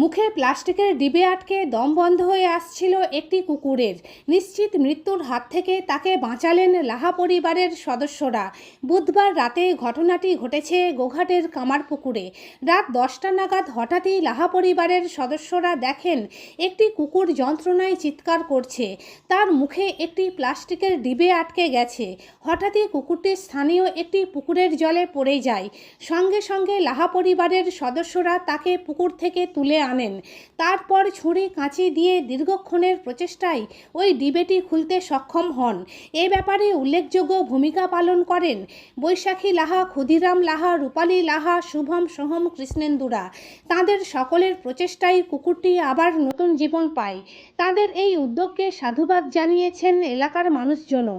মুখে প্লাস্টিকের ডিবে আটকে দম বন্ধ হয়ে আসছিল একটি কুকুরের। নিশ্চিত মৃত্যুর হাত থেকে তাকে বাঁচালেন লাহা পরিবারের সদস্যরা। বুধবার রাতে ঘটনাটি ঘটেছে গোঘাটের কামারপুকুরে। রাত দশটা নাগাদ হঠাৎই লাহা পরিবারের সদস্যরা দেখেন, একটি কুকুর যন্ত্রণায় চিৎকার করছে। তার মুখে একটি প্লাস্টিকের ডিবে আটকে গেছে। হঠাৎই কুকুরটি স্থানীয় একটি পুকুরের জলে পড়ে যায়। সঙ্গে সঙ্গে লাহা পরিবারের সদস্যরা তাকে পুকুর থেকে তুলে আনেন তারপর ছুরি কাঁচি দিয়ে দীর্ঘক্ষণের প্রচেষ্টায় ওই ডিবেটি খুলতে সক্ষম হন এ ব্যাপারে উল্লেখযোগ্য ভূমিকা পালন করেন বৈশাখী লাহা ক্ষুদিরাম লাহা রূপালী লাহা শুভম সোহম কৃষ্ণেন্দুরা তাদের সকলের প্রচেষ্টায় কুকুরটি আবার নতুন জীবন পায় তাদের এই উদ্যোগকে সাধুবাদ জানিয়েছেন এলাকার মানুষজনও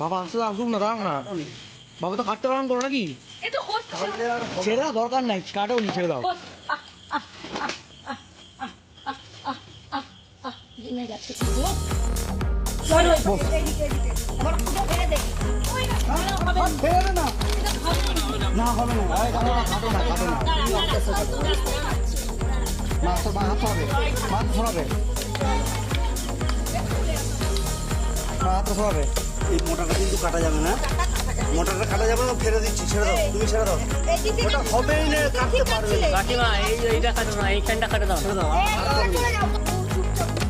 বাবা। তো কাটতে পারো নাকি? ছেড়ে দরকার নাই কাটো নি ছেড়ে দাও। ভেঙে এই কিন্তু কাটা যাবে না মোটরটা কাটা যাবে না ফেরে দিচ্ছি ছেড়ে দাও তুমি ছেড়ে দাও ওটা হবেই না কাটতে পারবে কাকিমা এই এইটা কাটো না এইখানটা কাটা দাও ছেড়ে দাও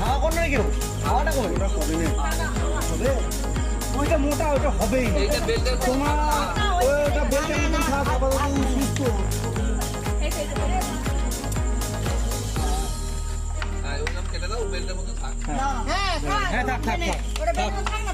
হাওয়া কর না কেউ হাওয়াটা কই হবে ওইটা মোটা ওটা হবেই তোমার ওইটা বেলটা মতন থাক আপাতত সুস্থ হ্যাঁ থাক থাক থাক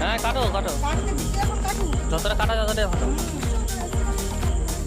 হ্যাঁ কাটো কাটো। যতটা কাটা যতটাই ভালো।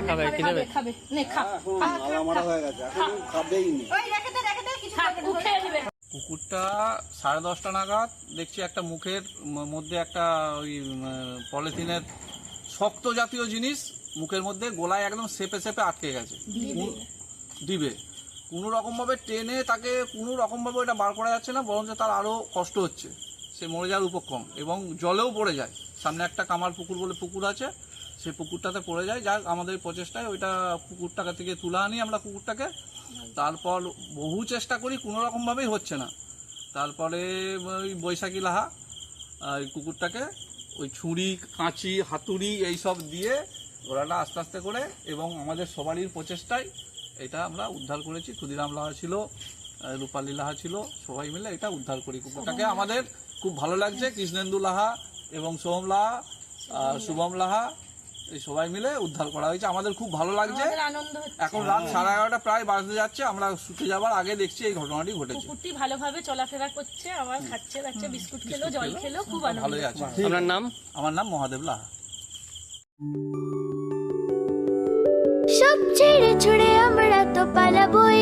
খাবে খাবে কি খাবে খাবে। নে খা। হয়ে গেছে এখন খাবেই নি ওই রেখে দে রেখে দে কিছু খেয়ে নেবে। কুকুরটা সাড়ে দশটা নাগাদ দেখছি একটা মুখের মধ্যে একটা ওই পলিথিনের শক্ত জাতীয় জিনিস মুখের মধ্যে গোলায় একদম সেপে সেপে আটকে গেছে। কোন- দিবে। কোনো রকমভাবে টেনে তাকে কোনো রকমভাবে ওটা বার করা যাচ্ছে না বরঞ্চ তার আরও কষ্ট হচ্ছে। সে মরে যাওয়ার উপক্রম এবং জলেও পড়ে যায়। সামনে একটা কামার পুকুর বলে পুকুর আছে সেই পুকুরটাতে পড়ে যায়, যাক আমাদের প্রচেষ্টায় ওইটা পুকুরটাকে থেকে তুলে আনি আমরা কুকুরটাকে তারপর বহু চেষ্টা করি, কোনো রকমভাবেই হচ্ছে না। তারপরে ওই বৈশাখী লাহা ওই কুকুরটাকে ওই ছুরি, কাঁচি, হাতুড়ি এই সব দিয়ে ওরাটা আস্তে আস্তে করে এবং আমাদের সবারই প্রচেষ্টায় এটা আমরা উদ্ধার করেছি। ক্ষুদিরাম লাহা ছিল রূপালী লাহা ছিল, সবাই মিলে এটা উদ্ধার করি কুকুরটাকে আমাদের খুব ভালো লাগছে। কৃষ্ণেন্দু লাহা এবং সোহম লাহা শুভম লাহা এই সবাই মিলে উদ্ধার করা হয়েছে। আমাদের খুব ভালো লাগছে। এখন রাত সাড়ে এগারোটা প্রায় বাজতে যাচ্ছে। আমরা শুতে যাবার আগে দেখছি এই ঘটনাটি ঘটেছে। কুকুরটি ভালোভাবে চলাফেরা করছে আবার খাচ্ছে দাচ্ছে বিস্কুট খেলো জল খেলো। খুব ভালোই আছে। আপনার নাম? আমার নাম মহাদেব লাহা। সব ছেড়ে ছুড়ে আমরা তো পালাবই।